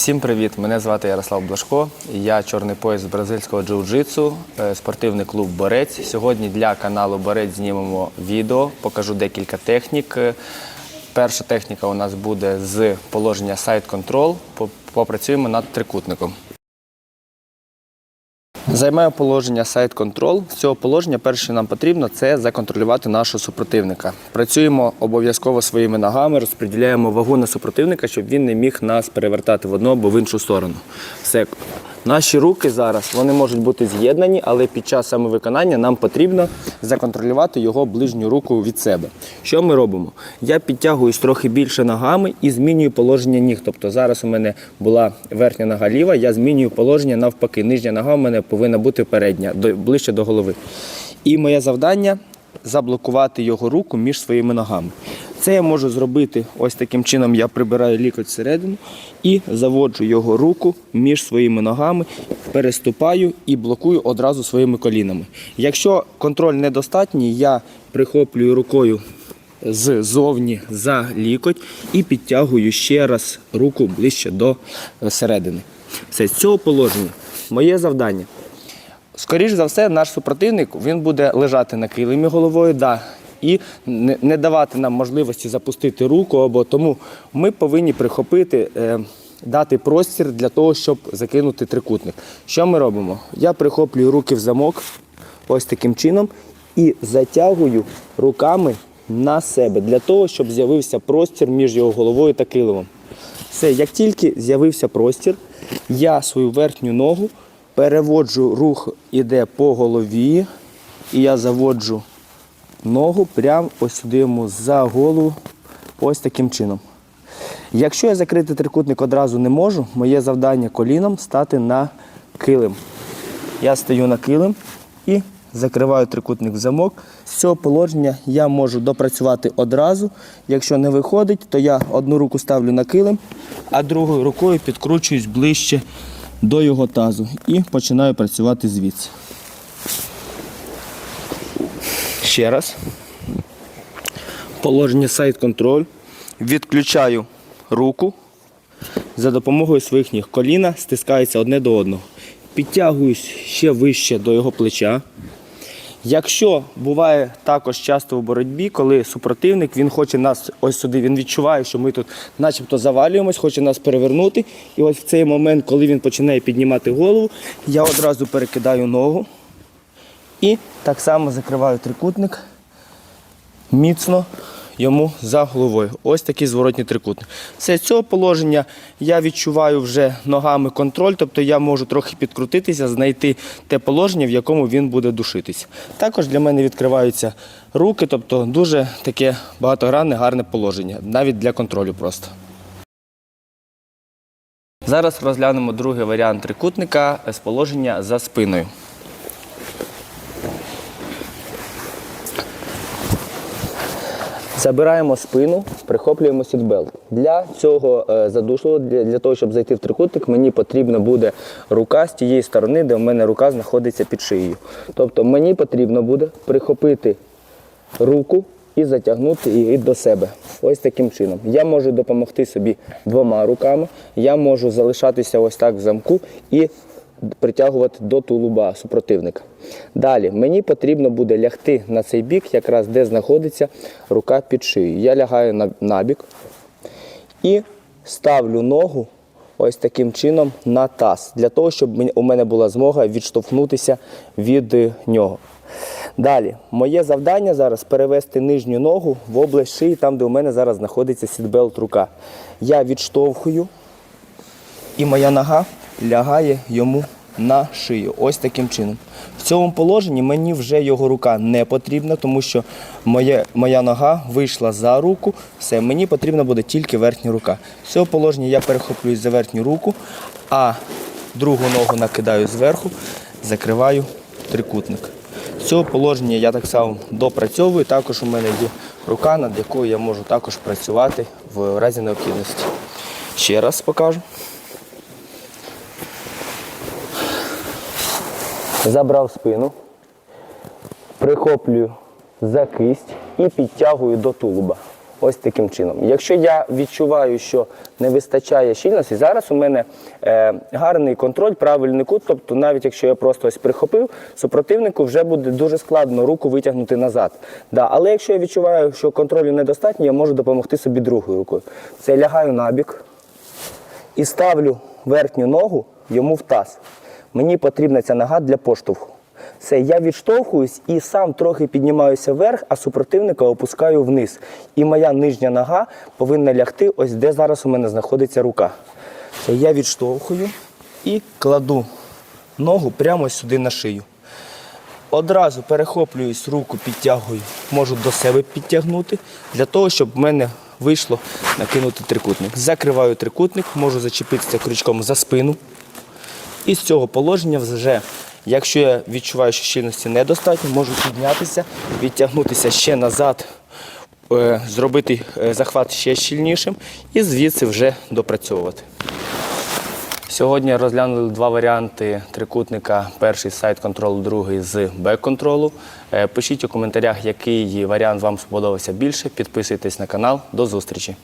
Всім привіт! Мене звати Ярослав Блашко. Я чорний пояс бразильського джиу-джитсу, е, спортивний клуб Борець. Сьогодні для каналу Борець знімемо відео, покажу декілька технік. Е, Перша техніка у нас буде з положення сайт контрол. Попрацюємо над трикутником. Займаю положення сайт контрол. З цього положення перше, нам потрібно, це законтролювати нашого супротивника. Працюємо обов'язково своїми ногами, розподіляємо вагу на супротивника, щоб він не міг нас перевертати в одну або в іншу сторону. Все. Наші руки зараз вони можуть бути з'єднані, але під час самовиконання нам потрібно законтролювати його ближню руку від себе. Що ми робимо? Я підтягуюсь трохи більше ногами і змінюю положення ніг. Тобто зараз у мене була верхня нога ліва, я змінюю положення навпаки. Нижня нога у мене повинна бути передня, ближче до голови. І моє завдання заблокувати його руку між своїми ногами. Це я можу зробити ось таким чином. Я прибираю лікоть всередину і заводжу його руку між своїми ногами, переступаю і блокую одразу своїми колінами. Якщо контроль недостатній, я прихоплюю рукою ззовні за лікоть і підтягую ще раз руку ближче до середини. Все, з цього положення моє завдання Скоріше за все, наш супротивник він буде лежати на килимі головою, да, і не, давати нам можливості запустити руку, або тому ми повинні прихопити, е, дати простір для того, щоб закинути трикутник. Що ми робимо? Я прихоплюю руки в замок ось таким чином і затягую руками на себе для того, щоб з'явився простір між його головою та килимом. Все, як тільки з'явився простір, я свою верхню ногу переводжу, рух іде по голові, і я заводжу ногу прямо ось сюди йому за голову, ось таким чином. Якщо я закрити трикутник одразу не можу, моє завдання коліном стати на килим. Я стою на килим і закриваю трикутник в замок. З цього положення я можу допрацювати одразу. Якщо не виходить, то я одну руку ставлю на килим, а другою рукою підкручуюсь ближче до його тазу і починаю працювати звідси. Ще раз. Положення сайт контроль. Відключаю руку за допомогою своїх ніг. Коліна стискаються одне до одного. Підтягуюсь ще вище до його плеча. Якщо буває також часто у боротьбі, коли супротивник він хоче нас ось сюди, він відчуває, що ми тут начебто завалюємось, хоче нас перевернути. І ось в цей момент, коли він починає піднімати голову, я одразу перекидаю ногу і так само закриваю трикутник міцно йому за головою. Ось такий зворотній трикутник. Все з цього положення я відчуваю вже ногами контроль, тобто я можу трохи підкрутитися, знайти те положення, в якому він буде душитися. Також для мене відкриваються руки, тобто дуже таке багатогранне, гарне положення, навіть для контролю просто. Зараз розглянемо другий варіант трикутника з положення за спиною. Забираємо спину, прихоплюємо сітбелт. Для цього е, задушливого, для, для того, щоб зайти в трикутник, мені потрібна буде рука з тієї сторони, де в мене рука знаходиться під шиєю. Тобто мені потрібно буде прихопити руку і затягнути її до себе. Ось таким чином. Я можу допомогти собі двома руками, я можу залишатися ось так в замку і притягувати до тулуба супротивника. Далі мені потрібно буде лягти на цей бік, якраз де знаходиться рука під шиєю. Я лягаю на, на бік і ставлю ногу ось таким чином на таз, для того, щоб у мене була змога відштовхнутися від е, нього. Далі, моє завдання зараз перевести нижню ногу в область шиї, там, де у мене зараз знаходиться сітбелт рука. Я відштовхую і моя нога лягає йому на шию. Ось таким чином. В цьому положенні мені вже його рука не потрібна, тому що моє, моя нога вийшла за руку. Все, мені потрібна буде тільки верхня рука. З цього положення я перехоплююсь за верхню руку, а другу ногу накидаю зверху, закриваю трикутник. З цього положення я так само допрацьовую. Також у мене є рука, над якою я можу також працювати в разі необхідності. Ще раз покажу. Забрав спину, прихоплюю за кисть і підтягую до тулуба. ось таким чином. Якщо я відчуваю, що не вистачає щільності, зараз у мене е, гарний контроль, правильний кут, тобто навіть якщо я просто ось прихопив, супротивнику вже буде дуже складно руку витягнути назад. Да, але якщо я відчуваю, що контролю недостатньо, я можу допомогти собі другою рукою. Це лягаю набік і ставлю верхню ногу йому в таз. Мені потрібна ця нога для поштовху. Все, я відштовхуюсь і сам трохи піднімаюся вверх, а супротивника опускаю вниз. І моя нижня нога повинна лягти ось де зараз у мене знаходиться рука. Все, я відштовхую і кладу ногу прямо сюди на шию. Одразу перехоплююсь, руку підтягую, можу до себе підтягнути, для того, щоб в мене вийшло накинути трикутник. Закриваю трикутник, можу зачепитися крючком за спину. І з цього положення вже, якщо я відчуваю, що щільності недостатньо, можу піднятися, відтягнутися ще назад, е, зробити е, захват ще щільнішим і звідси вже допрацьовувати. Сьогодні розглянули два варіанти трикутника. Перший з сайт-контролу, другий з бек-контролу. Е, Пишіть у коментарях, який варіант вам сподобався більше. Підписуйтесь на канал. До зустрічі!